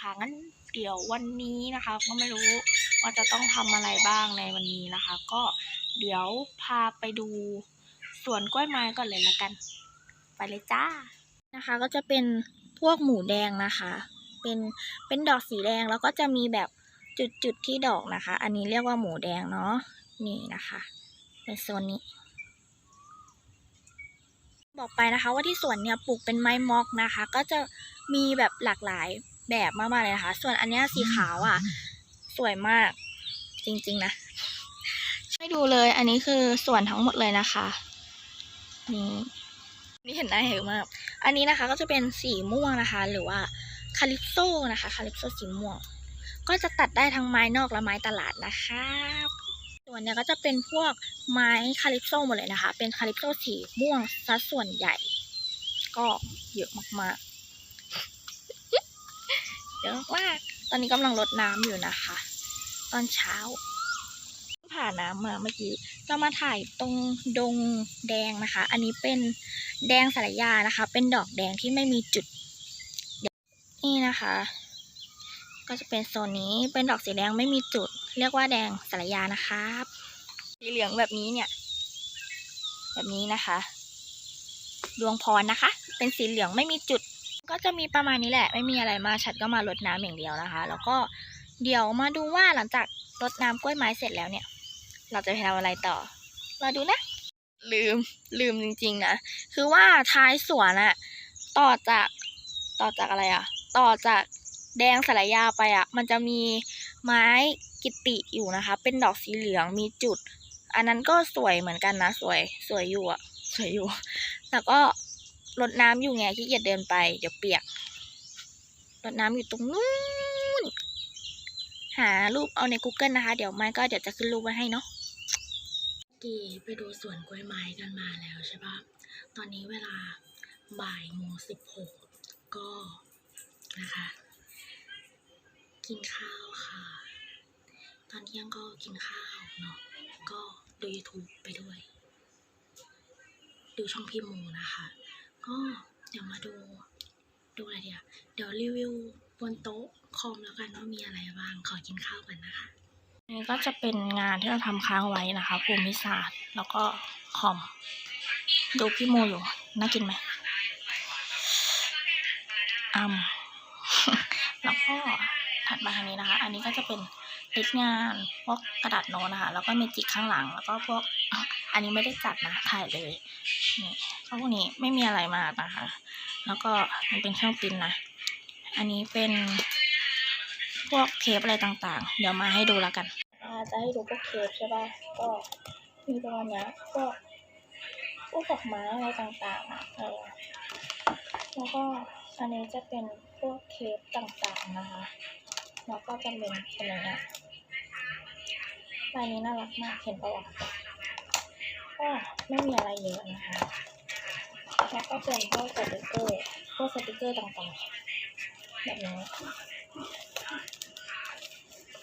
ค่ะงั้นเดี๋ยววันนี้นะคะ ก็ไม่รู้ว่าจะต้องทำอะไรบ้างในวันนี้นะคะ ก็เดี๋ยวพาไปดูสวนกล้วยไม้ก่อนเลยละกัน ไปเลยจ้านะคะ ก็จะเป็นพวกหมูแดงนะคะ เป็นเป็นดอกสีแดงแล้วก็จะมีแบบจุดๆที่ดอกนะคะ อันนี้เรียกว่าหมูแดงเนาะนี่นะคะเป็นโซนนี้ บอกไปนะคะว่าที่สวนเนี่ยปลูกเป็นไม้มอกนะคะ ก็จะมีแบบหลากหลาย แบบมากๆเลยนะคะ ส่วนอันเนี้ยสีขาวอะ สวยมากจริงๆนะให้ดูเลยอันนี้คือส่วนทั้งหมดเลยนะคะนี่นี่เห็นได้เยอะมาก อันนี้นะคะก็จะเป็นสีม่วงนะคะ หรือว่าคาลิปโซนะคะคาลิปโซสีม่วง ก็จะตัดได้ทั้งไม้นอกและไม้ตลาดนะคะส่วนเนี้ยก็จะเป็นพวกไม้คาลิปโซหมดเลยนะคะ เป็นคาลิปโซสีม่วงซะส่วนใหญ่ ก็เยอะมากๆ เยอะมาก ตอนนี้กำลังรดน้ำอยู่นะคะ ตอนเช้า ผ่านน้ำมาเมื่อกี้จะมาถ่ายตรงดงแดงนะคะ อันนี้เป็นแดงสารยานะคะ เป็นดอกแดงที่ไม่มีจุด นี่นะคะ ก็จะเป็นโซนนี้ เป็นดอกสีแดงไม่มีจุด เรียกว่าแดงสารยานะครับ สีเหลืองแบบนี้เนี่ย แบบนี้นะคะ ดวงพรนะคะ เป็นสีเหลืองไม่มีจุด ก็จะมีประมาณนี้แหละ ไม่มีอะไรมาฉันก็มารดน้ำอย่างเดียวนะคะ แล้วก็เดี๋ยวมาดูว่าหลังจากรดน้ำกล้วยไม้เสร็จแล้วเนี่ย เราจะไปทำอะไรต่อมาดูนะ ลืมลืมจริงๆนะคือว่าท้ายสวนอะต่อจากต่อจากอะไรอะต่อจากแดงสารยาไปอะมันจะมีไม้กิติอยู่นะคะ เป็นดอกสีเหลืองมีจุด อันนั้นก็สวยเหมือนกันนะ สวยสวยอยู่อะสวยอยู่แต่ก็ รดน้ำอยู่ไงขี้เกียจเดินไป เดี๋ยวเปียกรดน้ำอยู่ตรงนู้น หารูปเอาใน Google นะคะ เดี๋ยวไม่ก็เดี๋ยวจะขึ้นรูปไว้ให้เนาะกี่ไปดูสวนกล้วยไม้กันมาแล้วใช่ปะตอนนี้เวลาบ่ายโมงสิบหกก็นะคะ กินข้าวค่ะ ตอนเที่ยงก็กินข้าวเนาะก็ดู YouTube ไปด้วย ดูช่องพี่โมนะคะ ก็เดี๋ยวมาดู ดูอะไรเดี๋ยวเดี๋ยวรีวิวบนโต๊ะคอมแล้วกันว่ามีอะไรบ้าง ขอกินข้าวกันนะคะนนี้ก็จะเป็นงานที่เราทำค้างไว้นะคะ ภูมิศาสตร์ แล้วก็คอม ดูพี่โมอยู่ น่ากินไหมอืมแล้วก็ถัดมาทางนี้นะคะ อันนี้ก็จะเป็นลิสต์งานพวกกระดาษโน้ตนะคะ แล้วก็เมจิกข้างหลัง แล้วก็พวก อันนี้ไม่ได้จัดนะถ่ายเลยนี่ก็พวกนี้ไม่มีอะไรมากนะคะ แล้วก็มันเป็นเครื่องปิ้นนะ อันนี้เป็นพวกเทปอะไรต่างๆ เดี๋ยวมาให้ดูแล้วกันจะให้ดูพวกเทปใช่ป่ะ ก็มีประมาณนี้ยพวกพวกดอกไม้อะไรต่างๆอะเออแล้วก็อันนี้จะเป็นพวกเทปต่างๆนะคะ แล้วก็จะเป็นเป็นอย่างเงี้ยลายนี้น่ารักมาก เห็นปะวะ ไม่มีอะไรเยอะนะคะแล้วก็เป็นพวกสติกเกอร์พวกสติกเกอร์ต่างๆแบบนี้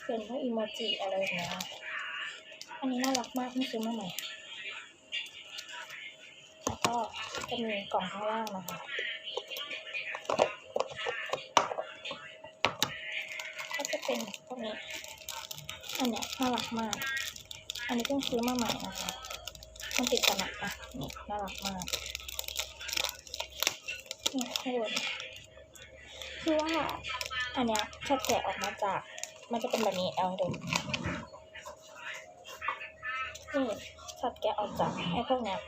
เป็นพวกอีโมจิอะไรอย่างเงี้ยอันนี้น่ารักมากไม่ซื้อมาใหม่แล้วก็จะมีกล่องข้างล่างนะคะก็จะเป็นพวกนี้อันเนี้ยน่ารักมาก อันนี้เพิ่งซื้อมาใหม่นะคะ มันติดกันอะอะนี่น่ารักมากนี่ให้ดูนคือว่าอันเนี้ยถ้าแกะออกมาจาก มันจะเป็นแบบนี้เอาให้ดูนี่ช็อตแกะออกจากไอ้พวกเนี้ย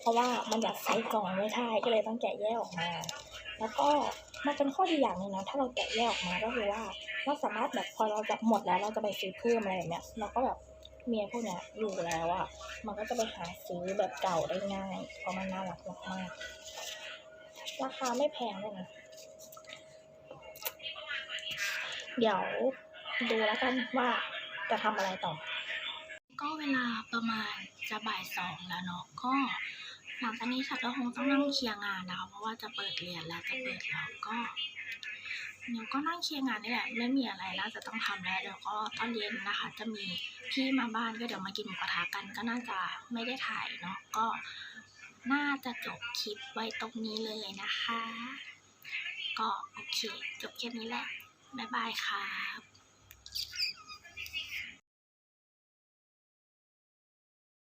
เพราะว่ามันอยากใส่กล่องไม่ได้ก็เลยต้องแกะแยกออกมา แล้วก็มันเป็นข้อดีอย่างนึงนะถ้าเราแกะแยกออกมาก็คือว่าเราสามารถแบบพอเราจะหมดแล้วเราจะไปซื้อเพิ่มอะไรแบบเนี้ยเราก็แบบ เมียพวกเนี้ยอยู่แล้วอะมันก็จะไปหาซื้อแบบเก่าได้ง่าย เพราะมันน่ารักมากๆราคาไม่แพงเลยนะเดี๋ยวดูแล้วกันว่าจะทำอะไรต่อ ก็เวลาประมาณจะบ่ายสองแล้วเนาะก็หลังจากนี้ฉันก็คงต้องนั่งเคลียร์งานนะคะเพราะว่าจะเปิดเรียนแล้วจะเปิดแล้วก็ เดี๋ยวก็นั่งเคลียร์งานนี่แหละไม่มีอะไรแล้วจะต้องทำแล้วเดี๋ยวก็ตอนเย็นนะคะ จะมีพี่มาบ้านก็เดี๋ยวมากินหมูกระทะกันก็น่าจะไม่ได้ถ่ายเนาะก็น่าจะจบคลิปไว้ตรงนี้เลยนะคะ ก็โอเค จบแค่นี้แหละบ๊ายบายครับ